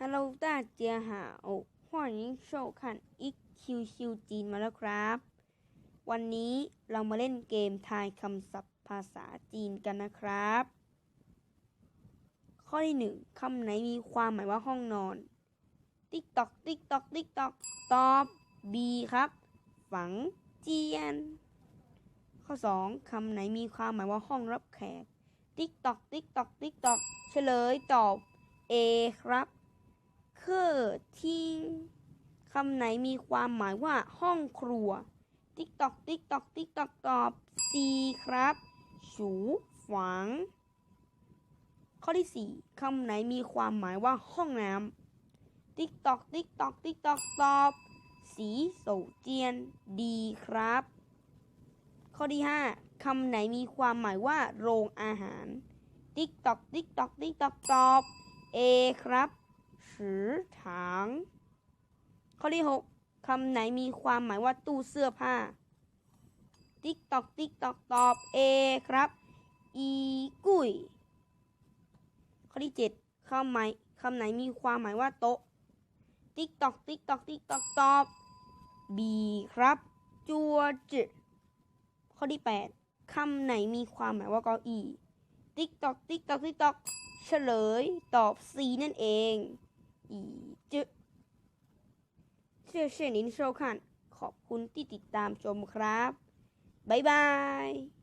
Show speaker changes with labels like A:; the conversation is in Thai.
A: Hello，大家好，欢迎收看 EQ ชิวจีนมาแล้วครับ วันนี้เรามาเล่นเกมทายคำศัพท์ภาษาจีนกันนะครับ ข้อที่หนึ่งคำไหนมีความหมายว่าห้องนอน ติ๊กตอก ติ๊กตอก ติ๊กตอก ตอบ B ครับ ฝังเจียน ข้อสองคำไหนมีความหมายว่าห้องรับแขก ติ๊กตอก ติ๊กตอก ติ๊กตอก เฉลยตอบ A ครับ ทิ้งคำไหนมีความหมายว่าห้องครัว ติ๊กตอกติ๊กตอกติ๊กตอกตอบ C ครับสูฝัง ข้อที่4คำไหนมีความหมายว่าห้องน้ำติ๊กตอกติ๊กตอกติ๊กตอกตอบ สีโสเจียน ดีครับ ข้อที่5คำไหนมีความหมายว่า โรงอาหาร ติ๊กตอกติ๊กตอกติ๊กตอกตอบ A ครับ สือถางข้อที่6คำไหนมีความหมายว่าตู้เสื้อผ้า ติ๊กตอกติ๊กตอกตอบ A ครับ อีกุยข้อที่7คำไหนคำไหนมีความหมายว่าโต๊ะ ติ๊กตอกติ๊กตอกติ๊กตอกตอบ B ครับ จัวจืข้อที่8คำไหนมีความหมายว่าเก้าอี้ ติ๊กตอกติ๊กตอกติ๊กตอกเฉลยตอบ C นั่นเอง อีจื谢谢您收看 ขอบคุณที่ติดตามชมครับ บ๊ายบาย